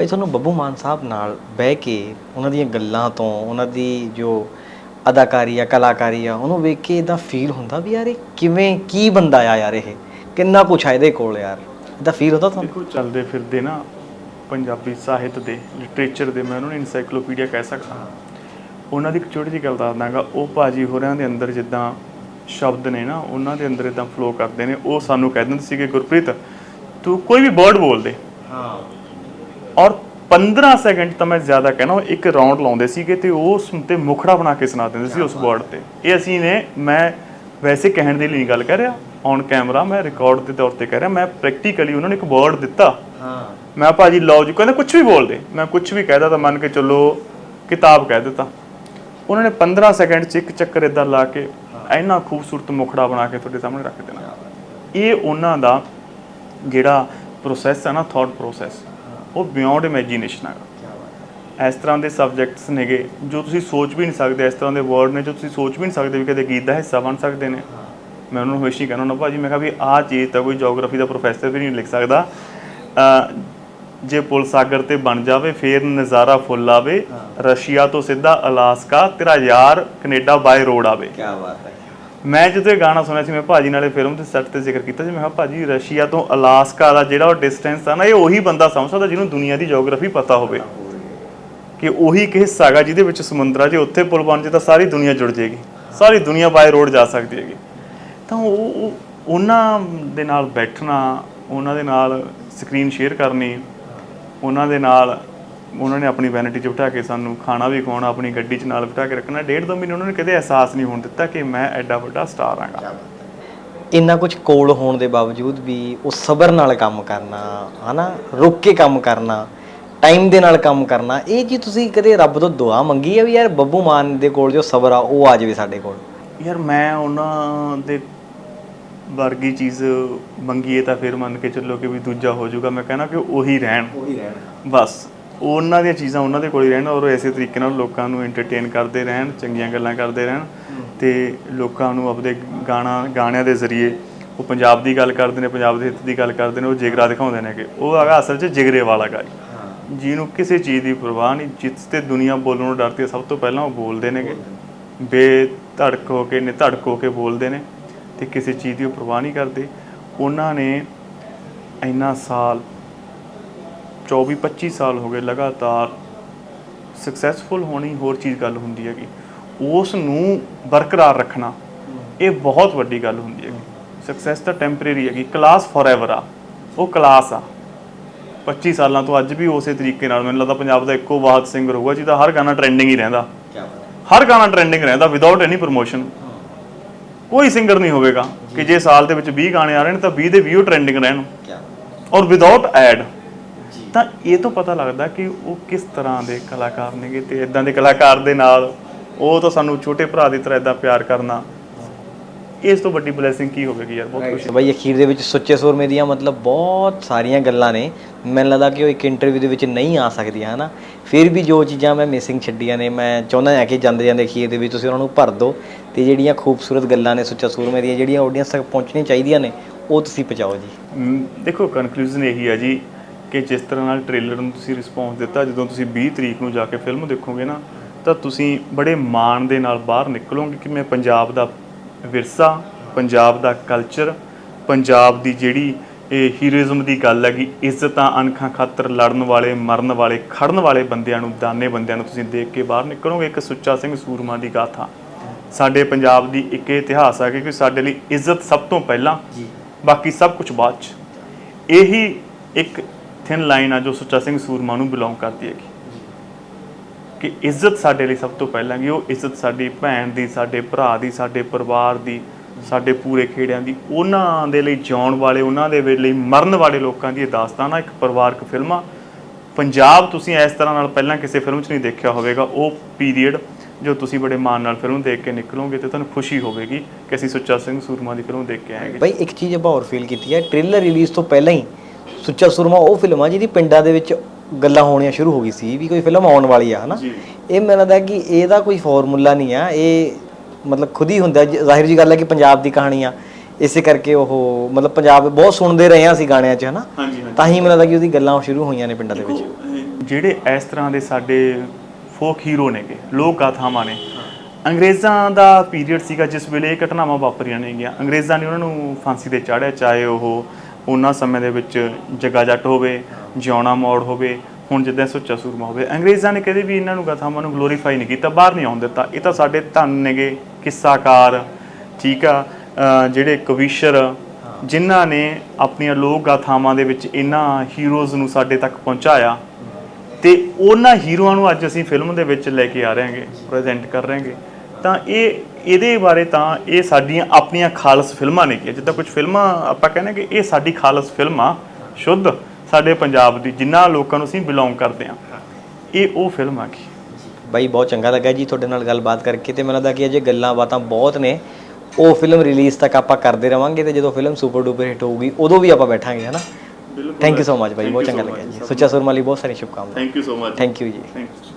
ਭਾਈ ਤੁਹਾਨੂੰ ਬੱਬੂ ਮਾਨ ਸਾਹਿਬ ਨਾਲ ਬਹਿ ਕੇ ਉਹਨਾਂ ਦੀਆਂ ਗੱਲਾਂ ਤੋਂ ਉਹਨਾਂ ਦੀ ਜੋ ਅਦਾਕਾਰੀ ਆ ਕਲਾਕਾਰੀ ਆ ਉਹਨੂੰ ਵੇਖ ਕੇ ਇਦਾਂ ਫੀਲ ਹੁੰਦਾ ਵੀ ਯਾਰ ਇਹ ਕਿਵੇਂ ਕੀ ਬੰਦਾ ਆ ਯਾਰ ਇਹ? ਕਿੰਨਾ ਕੁਛ ਆ ਇਹਦੇ ਕੋਲ ਯਾਰ? ਇਦਾਂ ਫੀਲ ਹੁੰਦਾ ਤੁਹਾਨੂੰ? ਦੇਖੋ ਚੱਲਦੇ ਫਿਰਦੇ ਨਾ ਪੰਜਾਬੀ ਸਾਹਿਤ ਦੇ ਲਿਟਰੇਚਰ ਦੇ ਮੈਂ ਉਹਨਾਂ ਨੂੰ ਇਨਸਾਈਕਲੋਪੀਡੀਆ ਕਹਿ ਸਕਦਾ ਉਹਨਾਂ ਦੀ ਇੱਕ ਛੋਟੀ ਜਿਹੀ ਗੱਲ ਦੱਸ ਦਾਂਗਾ ਉਹ ਭਾਜੀ ਹੋਰਾਂ ਦੇ ਅੰਦਰ ਜਿੱਦਾਂ ਸ਼ਬਦ ਨੇ ਨਾ ਉਹਨਾਂ ਦੇ ਅੰਦਰ ਇਦਾਂ ਫਲੋ ਕਰਦੇ ਨੇ ਉਹ ਸਾਨੂੰ ਕਹਿ ਦਿੰਦੇ ਸੀਗੇ ਗੁਰਪ੍ਰੀਤ ਤੂੰ ਕੋਈ ਵੀ ਵਰਡ ਬੋਲ ਦੇ ਹਾਂ। ਔਰ 15 ਸੈਕਿੰਡ ਤਾਂ ਮੈਂ ਜ਼ਿਆਦਾ ਕਹਿਣਾ ਉਹ ਇੱਕ ਰਾਉਂਡ ਲਾਉਂਦੇ ਸੀਗੇ ਤੇ ਉਸ ਤੇ ਮੁਖੜਾ ਬਣਾ ਕੇ ਸੁਣਾ ਦਿੰਦੇ ਸੀ ਉਸ ਵਰਡ ਤੇ। ਇਹ ਅਸੀਂ ਨੇ ਮੈਂ ਵੈਸੇ ਕਹਿਣ ਦੇ ਲਈ ਗੱਲ ਕਰ ਰਿਹਾ। ਔਨ ਕੈਮਰਾ ਮੈਂ ਰਿਕਾਰਡ ਦੇ ਤੌਰ ਤੇ ਕਹਿ ਰਿਹਾ ਮੈਂ ਪ੍ਰੈਕਟੀਕਲੀ ਉਹਨਾਂ ਨੂੰ ਇੱਕ ਵਰਡ ਦਿੱਤਾ। ਹਾਂ। ਮੈਂ ਭਾਜੀ ਲਓ ਜੀ ਕਹਿੰਦੇ ਕੁਝ ਵੀ ਬੋਲ ਦੇ ਮੈਂ ਕੁਝ ਵੀ ਕਹਿਦਾ ਤਾਂ ਮੰਨ ਕੇ ਚੱਲੋ ਕਿਤਾਬ ਕਹਿ ਦਿੱਤਾ। ਉਹਨਾਂ ਨੇ 15 ਸੈਕਿੰਡ ਚ ਇੱਕ ਚੱਕਰ ਇਦਾਂ ਲਾ ਕੇ ਇੰਨਾ ਖੂਬਸੂਰਤ ਮੁਖੜਾ ਬਣਾ ਕੇ ਤੁਹਾਡੇ ਸਾਹਮਣੇ ਰੱਖ ਦੇਣਾ। ਇਹ ਉਹਨਾਂ ਦਾ ਜਿਹੜਾ ਪ੍ਰੋਸੈਸ ਹੈ ਨਾ ਥਾਟ ਪ੍ਰੋਸੈਸ ਉਹ ਬਿਯੋਂਡ ਇਮੇਜਿਨੇਸ਼ਨ ਹੈ ਇਸ ਤਰ੍ਹਾਂ ਦੇ ਸਬਜੈਕਟਸ ਨੇਗੇ ਜੋ ਤੁਸੀਂ ਸੋਚ ਵੀ ਨਹੀਂ ਸਕਦੇ ਇਸ ਤਰ੍ਹਾਂ ਦੇ ਵਰਡ ਨੇ ਜੋ ਤੁਸੀਂ ਸੋਚ ਵੀ ਨਹੀਂ ਸਕਦੇ ਵੀ ਕਦੇ ਗੀਤ ਦਾ ਹਿੱਸਾ ਬਣ ਸਕਦੇ ਨੇ। ਮੈਂ ਉਹਨਾਂ ਨੂੰ ਹਮੇਸ਼ਾ ਹੀ ਕਹਿੰਦਾ ਹੁੰਦਾ ਭਾਜੀ ਮੈਂ ਕਿਹਾ ਵੀ ਆਹ ਚੀਜ਼ ਤਾਂ ਕੋਈ ਜੀਓਗ੍ਰਾਫੀ ਦਾ ਪ੍ਰੋਫੈਸਰ ਵੀ ਨਹੀਂ ਲਿਖ ਸਕਦਾ। ਜੇ ਪੁਲ ਸਾਗਰ ਤੇ ਬਣ ਜਾਵੇ ਫੇਰ ਨਜ਼ਾਰਾ ਫੁੱਲ ਆਵੇ ਰਸ਼ੀਆ ਤੋਂ ਸਿੱਧਾ ਅਲਾਸਕਾ ਤੇਰਾ ਯਾਰ ਕੈਨੇਡਾ ਬਾਏ ਰੋਡ ਆਵੇ। ਕੀ ਬਾਤ ਹੈ। ਮੈਂ ਜਦੋਂ ਇਹ ਗਾਣਾ ਸੁਣਿਆ ਸੀ, ਮੈਂ ਭਾਜੀ ਨਾਲੇ ਫਿਲਮ ਦੇ ਸੈੱਟ ਤੇ ਜ਼ਿਕਰ ਕੀਤਾ ਸੀ, ਮੈਂ ਕਿਹਾ ਭਾਜੀ ਰਸ਼ੀਆ ਤੋਂ ਅਲਾਸਕਾ ਦਾ ਜਿਹੜਾ ਉਹ ਡਿਸਟੈਂਸ ਆ ਨਾ, ਇਹ ਉਹੀ ਬੰਦਾ ਸਮਝ ਸਕਦਾ ਜਿਹਨੂੰ ਦੁਨੀਆ ਦੀ ਜੀਓਗ੍ਰਾਫੀ ਪਤਾ ਹੋਵੇ। ਕਿ ਉਹੀ ਇੱਕ ਹਿੱਸਾ ਹੈਗਾ ਜਿਹਦੇ ਵਿੱਚ ਸਮੁੰਦਰ ਆ ਜੇ ਉੱਥੇ ਪੁਲ ਬਣ ਜੇ ਤਾਂ ਸਾਰੀ ਦੁਨੀਆ ਜੁੜ ਜਾਏਗੀ ਸਾਰੀ ਦੁਨੀਆ ਬਾਏ ਰੋਡ ਜਾ ਸਕਦੀ ਹੈਗੀ। ਤਾਂ ਉਹ- ਉਹਨਾਂ ਦੇ ਨਾਲ ਬੈਠਣਾ, ਉਹਨਾਂ ਦੇ ਨਾਲ ਸਕਰੀਨ ਸ਼ੇਅਰ ਕਰਨੀ, ਉਹਨਾਂ ਦੇ ਨਾਲ ਉਹਨਾਂ ਨੇ ਆਪਣੀ ਵੈਨਿਟੀ 'ਚ ਬਿਠਾ ਕੇ ਸਾਨੂੰ ਖਾਣਾ ਵੀ ਖਵਾਉਣਾ ਆਪਣੀ ਗੱਡੀ 'ਚ ਨਾਲ ਬਿਠਾ ਕੇ ਰੱਖਣਾ। ਡੇਢ ਦੋ ਮਹੀਨੇ ਉਹਨਾਂ ਨੇ ਕਦੇ ਅਹਿਸਾਸ ਨਹੀਂ ਹੋਣ ਦਿੱਤਾ ਕਿ ਮੈਂ ਐਡਾ ਵੱਡਾ ਸਟਾਰ ਆਂਗਾ ਇੰਨਾ ਕੁਝ ਕੋਲ ਹੋਣ ਦੇ ਬਾਵਜੂਦ ਵੀ ਉਹ ਸਬਰ ਨਾਲ ਕੰਮ ਕਰਨਾ ਹਨਾ ਰੁੱਕ ਕੇ ਕੰਮ ਕਰਨਾ ਟਾਈਮ ਦੇ ਨਾਲ ਕੰਮ ਕਰਨਾ ਇਹ ਜੀ ਤੁਸੀਂ ਕਦੇ ਰੱਬ ਤੋਂ ਦੁਆ ਮੰਗੀ ਹੈ ਵੀ ਯਾਰ ਬੱਬੂ ਮਾਨ ਦੇ ਕੋਲ ਜੋ ਸਬਰ ਆ ਉਹ ਆ ਜਾਵੇ ਸਾਡੇ ਕੋਲ? ਯਾਰ ਮੈਂ ਉਹਨਾਂ ਦੇ ਵਰਗੀ ਚੀਜ਼ ਮੰਗੀਏ ਤਾਂ ਫਿਰ ਮੰਨ ਕੇ ਚੱਲੋ ਕਿ ਵੀ ਦੂਜਾ ਹੋ ਜਾਊਗਾ। ਮੈਂ ਕਹਿੰਦਾ ਕਿ ਉਹੀ ਰਹਿਣ। ਉਹੀ ਰਹਿਣਾ। ਬਸ। ਉਹਨਾਂ ਦੀਆਂ ਚੀਜ਼ਾਂ ਉਹਨਾਂ ਦੇ ਕੋਲ ਹੀ ਰਹਿਣ ਔਰ ਇਸੇ ਤਰੀਕੇ ਨਾਲ ਲੋਕਾਂ ਨੂੰ ਐਂਟਰਟੇਨ ਕਰਦੇ ਰਹਿਣ ਚੰਗੀਆਂ ਗੱਲਾਂ ਕਰਦੇ ਰਹਿਣ ਤੇ ਲੋਕਾਂ ਨੂੰ ਆਪਣੇ ਗਾਣਾ ਗਾਣਿਆਂ ਦੇ ਜ਼ਰੀਏ ਉਹ ਪੰਜਾਬ ਦੀ ਗੱਲ ਕਰਦੇ ਨੇ ਪੰਜਾਬ ਦੇ ਹਿੱਤ ਦੀ ਗੱਲ ਕਰਦੇ ਨੇ ਉਹ ਜਿਗਰਾ ਦਿਖਾਉਂਦੇ ਨੇ ਕਿ ਉਹ ਹੈਗਾ ਅਸਲ 'ਚ ਜਿਗਰੇ ਵਾਲਾ ਗਾਈ। ਜਿਹਨੂੰ ਕਿਸੇ ਚੀਜ਼ ਦੀ ਪਰਵਾਹ ਨਹੀਂ ਜਿਸ ਤੇ ਦੁਨੀਆ ਬੋਲਣ ਨੂੰ ਡਰਦੀ ਹੈ ਸਭ ਤੋਂ ਪਹਿਲਾਂ ਉਹ ਬੋਲਦੇ ਨੇਗੇ ਬੇਧੜਕ ਹੋ ਕੇ ਨਿਧੜਕ ਹੋ ਕੇ ਬੋਲਦੇ ਨੇ ਤੇ ਕਿਸੇ ਚੀਜ਼ ਦੀ ਉਹ ਪਰਵਾਹ ਨਹੀਂ ਕਰਦੇ। ਉਹਨਾਂ ਨੇ ਇੰਨਾ ਸਾਲ 24 25 ਸਾਲ ਹੋ ਗਏ ਲਗਾਤਾਰ ਸਕਸੈਸਫੁਲ ਹੋਣੀ ਹੋਰ ਚੀਜ਼ ਗੱਲ ਹੁੰਦੀ ਹੈਗੀ। ਉਸ ਨੂੰ ਬਰਕਰਾਰ ਰੱਖਣਾ ਇਹ ਬਹੁਤ ਵੱਡੀ ਗੱਲ ਹੁੰਦੀ ਹੈਗੀ। ਸਕਸੈਸ ਤਾਂ ਟੈਂਪਰੇਰੀ ਹੈਗੀ ਕਲਾਸ ਫੋਰਐਵਰ ਆ। ਉਹ ਕਲਾਸ ਆ। 25 ਸਾਲਾਂ ਤੋਂ ਅੱਜ ਵੀ ਉਸੇ ਤਰੀਕੇ ਨਾਲ ਮੈਨੂੰ ਲੱਗਦਾ ਪੰਜਾਬ ਦਾ ਇੱਕੋ ਵਾਹਦ ਸਿੰਗਰ ਹੋਊਗਾ ਜਿਹਦਾ ਹਰ ਗਾਣਾ ਟ੍ਰੈਂਡਿੰਗ ਹੀ ਰਹਿੰਦਾ। ਹਰ ਗਾਣਾ ਟ੍ਰੈਂਡਿੰਗ ਰਹਿੰਦਾ ਵਿਦਆਊਟ ਐਨੀ ਪ੍ਰੋਮੋਸ਼ਨ ਕੋਈ ਸਿੰਗਰ ਨਹੀਂ ਹੋਵੇਗਾ ਕਿ ਜੇ ਸਾਲ ਦੇ ਵਿੱਚ 20 ਗਾਣੇ ਆ ਰਹੇ ਨੇ ਤਾਂ 20 ਦੇ 20 ਟ੍ਰੈਂਡਿੰਗ ਰਹਿਣ। ਔਰ ਵਿਦਆਊਟ ਐਡ ਤਾਂ ਇਹ ਤੋਂ ਪਤਾ ਲੱਗਦਾ ਕਿ ਉਹ ਕਿਸ ਤਰ੍ਹਾਂ ਦੇ ਕਲਾਕਾਰ ਨੇਗੇ ਤੇ ਇਦਾਂ ਦੇ ਕਲਾਕਾਰ ਦੇ ਨਾਲ ਉਹ ਤਾਂ ਸਾਨੂੰ ਛੋਟੇ ਭਰਾ ਦੀ ਤਰ੍ਹਾਂ ਇਦਾਂ ਪਿਆਰ ਕਰਨਾ। ਇਸ ਤੋਂ ਵੱਡੀ ਬਲੇਸਿੰਗ ਕੀ ਹੋਵੇਗੀ ਯਾਰ? ਬਹੁਤ ਖੁਸ਼ੀ। ਬਈ ਅਖੀਰ ਦੇ ਵਿੱਚ ਸੁੱਚੇ ਸੂਰਮੇ ਦੀਆਂ ਮਤਲਬ ਬਹੁਤ ਸਾਰੀਆਂ ਗੱਲਾਂ ਨੇ। ਮੈਨੂੰ ਲੱਗਦਾ ਕਿ ਉਹ ਇੱਕ ਇੰਟਰਵਿਊ ਦੇ ਵਿੱਚ ਨਹੀਂ ਆ ਸਕਦੀਆਂ ਹਨਾ? ਫਿਰ ਵੀ ਜੋ ਚੀਜ਼ਾਂ ਮੈਂ ਮਿਸਿੰਗ ਛੱਡੀਆਂ ਨੇ ਮੈਂ ਚਾਹੁੰਦਾ ਹਾਂ ਕਿ ਜਾਂਦੇ ਜਾਂਦੇ ਅਖੀਰ ਦੇ ਵਿੱਚ ਤੁਸੀਂ ਉਹਨਾਂ ਨੂੰ ਭਰ ਦਿਓ ਤੇ ਜਿਹੜੀਆਂ ਖੂਬਸੂਰਤ ਗੱਲਾਂ ਨੇ ਸੁੱਚਾ ਸੂਰਮੇ ਦੀਆਂ ਜਿਹੜੀਆਂ ਆਡੀਅנס ਤੱਕ ਪਹੁੰਚਣੀਆਂ ਚਾਹੀਦੀਆਂ ਨੇ ਉਹ ਤੁਸੀਂ ਪਹੁੰਚਾਓ ਜੀ। ਦੇਖੋ ਕਨਕਲੂਜਨ ਇਹੀ ਹੈ ਜੀ। ਕਿ ਜਿਸ ਤਰ੍ਹਾਂ ਨਾਲ ਟ੍ਰੇਲਰ ਨੂੰ ਤੁਸੀਂ ਰਿਸਪੌਂਸ ਦਿੱਤਾ ਜਦੋਂ ਤੁਸੀਂ 20 ਤਰੀਕ ਨੂੰ ਜਾ ਕੇ ਫਿਲਮ ਦੇਖੋਗੇ ਨਾ ਤਾਂ ਤੁਸੀਂ ਬੜੇ ਮਾਣ ਦੇ ਨਾਲ ਬਾਹਰ ਨਿਕਲੋਗੇ ਕਿ ਮੈਂ ਪੰਜਾਬ ਦਾ ਵਿਰਸਾ ਪੰਜਾਬ ਦਾ ਕਲਚਰ ਪੰਜਾਬ ਦੀ ਜਿਹੜੀ ਇਹ ਹੀਰੋਇਜ਼ਮ ਦੀ ਗੱਲ ਹੈਗੀ ਇੱਜ਼ਤਾਂ ਅਣਖਾਂ ਖਾਤਰ ਲੜਨ ਵਾਲੇ ਮਰਨ ਵਾਲੇ ਖੜਨ ਵਾਲੇ ਬੰਦਿਆਂ ਨੂੰ ਦਾਨੇ ਬੰਦਿਆਂ ਨੂੰ ਤੁਸੀਂ ਦੇਖ ਕੇ ਬਾਹਰ ਨਿਕਲੋਗੇ ਇੱਕ ਸੁੱਚਾ ਸਿੰਘ ਸੂਰਮਾ ਦੀ ਗਾਥਾ। ਸਾਡੇ ਪੰਜਾਬ ਦੀ ਇੱਕ ਇਤਿਹਾਸ ਹੈ ਕਿ ਸਾਡੇ ਲਈ ਇੱਜ਼ਤ ਸਭ ਤੋਂ ਪਹਿਲਾਂ ਜੀ। ਬਾਕੀ ਸਭ ਕੁਝ ਬਾਅਦ ਚ। ਇਹੀ ਇੱਕ ਥਿਨ ਲਾਈਨ ਆ ਜੋ ਸੁੱਚਾ ਸਿੰਘ ਸੂਰਮਾ ਨੂੰ ਬਿਲੋਂਗ ਕਰਦੀ ਹੈਗੀ। ਕਿ ਇੱਜ਼ਤ ਸਾਡੇ ਲਈ ਸਭ ਤੋਂ ਪਹਿਲਾਂ ਕਿ ਉਹ ਇੱਜ਼ਤ ਸਾਡੀ ਭੈਣ ਦੀ, ਸਾਡੇ ਭਰਾ ਦੀ, ਸਾਡੇ ਪਰਿਵਾਰ ਦੀ, ਸਾਡੇ ਪੂਰੇ ਖੇੜਿਆਂ ਦੀ, ਉਹਨਾਂ ਦੇ ਲਈ ਜਿਉਣ ਵਾਲੇ, ਉਹਨਾਂ ਦੇ ਲਈ ਮਰਨ ਵਾਲੇ ਲੋਕਾਂ ਦੀ ਇਹ ਦਾਸਤਾਨ ਆ, ਇੱਕ ਪਰਿਵਾਰਕ ਫਿਲਮ ਆ। ਪੰਜਾਬ ਤੁਸੀਂ ਇਸ ਤਰ੍ਹਾਂ ਨਾਲ ਪਹਿਲਾਂ ਕਿਸੇ ਫਿਲਮ 'ਚ ਨਹੀਂ ਦੇਖਿਆ ਹੋਵੇਗਾ, ਉਹ ਪੀਰੀਅਡ ਜੋ ਤੁਸੀਂ ਬੜੇ ਮਾਣ ਨਾਲ ਫਿਲਮ ਦੇਖ ਕੇ ਨਿਕਲੋਗੇ ਤੇ ਤੁਹਾਨੂੰ ਖੁਸ਼ੀ ਹੋਵੇਗੀ ਕਿ ਅਸੀਂ ਸੁੱਚਾ ਸਿੰਘ ਸੂਰਮਾ ਦੀ ਫਿਲਮ ਦੇਖ ਕੇ ਆਏਗੇ ਬਈ ਇੱਕ ਚੀਜ਼ ਆਪਾਂ ਹੋਰ ਫੀਲ ਕੀਤੀ ਹੈ ਟ੍ਰੇਲਰ ਰਿਲੀਜ਼ ਤੋਂ ਪਹਿਲਾਂ ਹੀ ਸੁੱਚਾ ਸੂਰਮਾ ਉਹ ਫਿਲਮ ਆ ਜਿਹਦੀ ਪਿੰਡਾਂ ਦੇ ਵਿੱਚ ਗੱਲਾਂ ਹੋਣੀਆਂ ਸ਼ੁਰੂ ਹੋ ਗਈ ਸੀ ਵੀ ਕੋਈ ਫਿਲਮ ਆਉਣ ਵਾਲੀ ਆ ਹਨਾ। ਇਹ ਮੈਨੂੰ ਲੱਗਦਾ ਕਿ ਇਹਦਾ ਕੋਈ ਫਾਰਮੂਲਾ ਨਹੀਂ ਆ। ਇਹ ਮਤਲਬ ਖੁਦ ਹੀ ਹੁੰਦਾ ਜ਼ਾਹਿਰ ਜੀ ਗੱਲ ਹੈ ਕਿ ਪੰਜਾਬ ਦੀ ਕਹਾਣੀ ਆ। ਇਸੇ ਕਰਕੇ ਉਹ ਮਤਲਬ ਪੰਜਾਬ ਬਹੁਤ ਸੁਣਦੇ ਰਹੇ ਹਾਂ ਅਸੀਂ ਗਾਣਿਆਂ 'ਚ ਹਨਾ? ਤਾਂ ਹੀ ਮੈਨੂੰ ਲੱਗਦਾ ਕਿ ਉਹਦੀ ਗੱਲਾਂ ਸ਼ੁਰੂ ਹੋਈਆਂ ਨੇ ਪਿੰਡਾਂ ਦੇ ਵਿੱਚ। ਜਿਹੜੇ ਇਸ ਤਰ੍ਹਾਂ ਦੇ ਸਾਡੇ ਫੋਕ ਹੀਰੋ ਨੇਗੇ ਲੋਕ ਗਾਥਾਵਾਂ ਨੇ ਅੰਗਰੇਜ਼ਾਂ ਦਾ ਪੀਰੀਅਡ ਸੀਗਾ ਜਿਸ ਵੇਲੇ ਇਹ ਘਟਨਾਵਾਂ ਵਾਪਰੀਆਂ ਨੇਗੀਆਂ। ਅੰਗਰੇਜ਼ਾਂ ਨੇ ਉਹਨਾਂ ਨੂੰ ਫਾਂਸੀ ਤੇ ਚਾੜਿਆ ਚਾਹੇ ਉਹ ਉਹਨਾਂ ਸਮੇਂ ਦੇ ਵਿੱਚ ਜੱਗਾ ਜੱਟ ਹੋਵੇ ਜਿਉਣਾ ਮੋੜ ਹੋਵੇ ਹੁਣ ਜਿੱਦਾਂ ਸੁੱਚਾ ਸੂਰਮਾ ਹੋਵੇ। ਅੰਗਰੇਜ਼ਾਂ ਨੇ ਕਦੇ ਵੀ ਇਹਨਾਂ ਨੂੰ ਗਾਥਾਵਾਂ ਨੂੰ ਗਲੋਰੀਫਾਈ ਨਹੀਂ ਕੀਤਾ ਬਾਹਰ ਨਹੀਂ ਆਉਣ ਦਿੱਤਾ। ਇਹ ਤਾਂ ਸਾਡੇ ਧੰਨ ਨੇਗੇ ਕਿੱਸਾਕਾਰ ਠੀਕ ਆ ਜਿਹੜੇ ਕਵੀਸ਼ਰ ਜਿਨ੍ਹਾਂ ਨੇ ਆਪਣੀਆਂ ਲੋਕ ਗਾਥਾਵਾਂ ਦੇ ਵਿੱਚ ਇਹਨਾਂ ਹੀਰੋਜ਼ ਨੂੰ ਸਾਡੇ ਤੱਕ ਪਹੁੰਚਾਇਆ। ਤੇ ਉਹਨਾਂ ਹੀਰੋਆਂ ਨੂੰ ਅੱਜ ਅਸੀਂ ਫਿਲਮ ਦੇ ਵਿੱਚ ਲੈ ਕੇ ਆ ਰਹੇ ਹਾਂਗੇ ਪ੍ਰੈਜ਼ੈਂਟ ਕਰ ਰਹੇ ਹਾਂਗੇ। ਤਾਂ ਇਹ ਇਹਦੇ ਬਾਰੇ ਤਾਂ ਇਹ ਸਾਡੀਆਂ ਆਪਣੀਆਂ ਖਾਲਸ ਫਿਲਮਾਂ ਨੇ ਕਿ ਜਿੱਦਾਂ ਕੁਝ ਫਿਲਮਾਂ ਆਪਾਂ ਕਹਿੰਦੇ ਕਿ ਇਹ ਸਾਡੀ ਖਾਲਸ ਫਿਲਮ ਆ ਸ਼ੁੱਧ ਸਾਡੇ ਪੰਜਾਬ ਦੀ ਜਿਨ੍ਹਾਂ ਲੋਕਾਂ ਨੂੰ ਅਸੀਂ ਬਿਲੋਂਗ ਕਰਦੇ ਆ ਇਹ ਉਹ ਫਿਲਮ ਆ ਗਈ। ਬਾਈ ਬਹੁਤ ਚੰਗਾ ਲੱਗਾ ਜੀ ਤੁਹਾਡੇ ਨਾਲ ਗੱਲਬਾਤ ਕਰਕੇ ਤੇ ਮੈਨੂੰ ਲੱਗਦਾ ਕਿ ਅਜੇ ਗੱਲਾਂ ਬਾਤਾਂ ਬਹੁਤ ਨੇ। ਉਹ ਫਿਲਮ ਰਿਲੀਜ਼ ਤੱਕ ਆਪਾਂ ਕਰਦੇ ਰਵਾਂਗੇ ਤੇ ਜਦੋਂ ਫਿਲਮ ਸੁਪਰ ਡੂਪਰ ਹਿੱਟ ਹੋਊਗੀ ਉਦੋਂ ਵੀ ਆਪਾਂ ਬੈਠਾਂਗੇ ਹਨਾ? ਥੈਂਕ ਯੂ ਸੋ ਮਚ ਬਾਈ ਬਹੁਤ ਚੰਗਾ ਲੱਗਿਆ ਜੀ। ਸੁੱਚਾ ਸੁਰਮਾ ਲਈ ਬਹੁਤ ਸਾਰੀ ਸ਼ੁਭਕਾਮਨਾਵਾਂ thank you so much thank you ਜੀ। Thank you